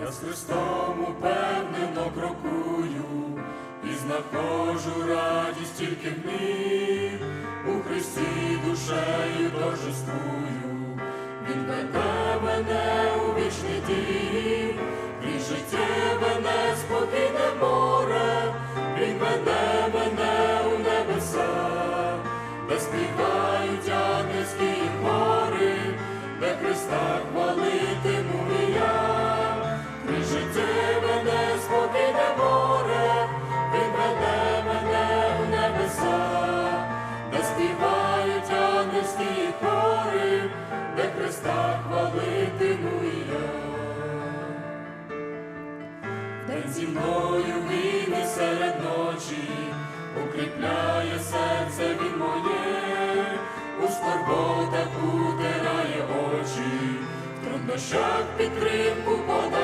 Я з Христом упевнено крокую і знаходжу радість тільки в ній. У Христі душею торжествую. Він веде мене у вічний дім, крізь життєве неспокійне море, Він веде мене у небеса, де співають День зі мною війни серед ночі, укріпляє серце він моє, у скорботах утирає очі, в труднощах підтримку подає,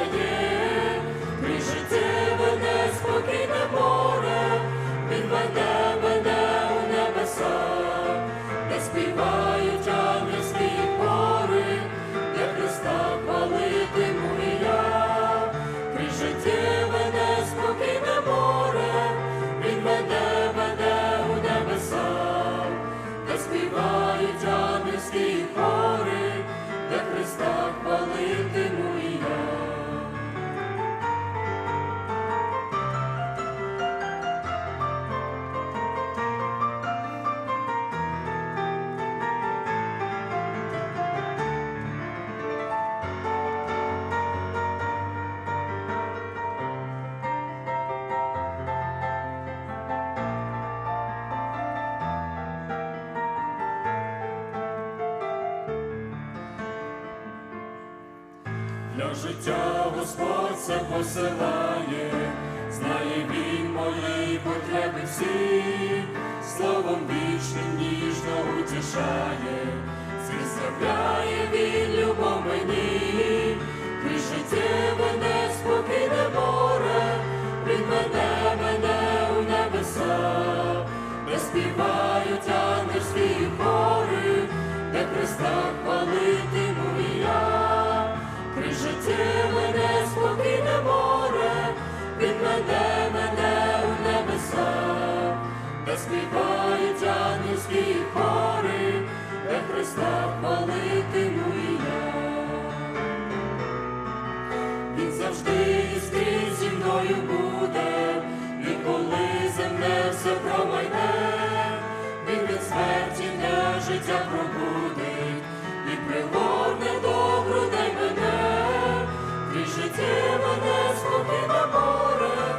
Для життя Господь це посилає, знає Він мої потреби всі, словом вічним ніжно утішає, серця пробудить і пригорне до грудей мене, життя мене спокійно море,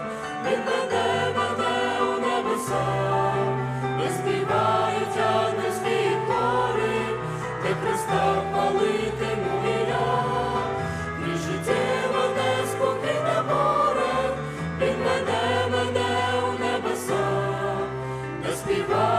він веде мене у небеса, не співають, а не співтори, де Христа палитиму і життя мене спокійно море, він веде мене у небеса, не співає.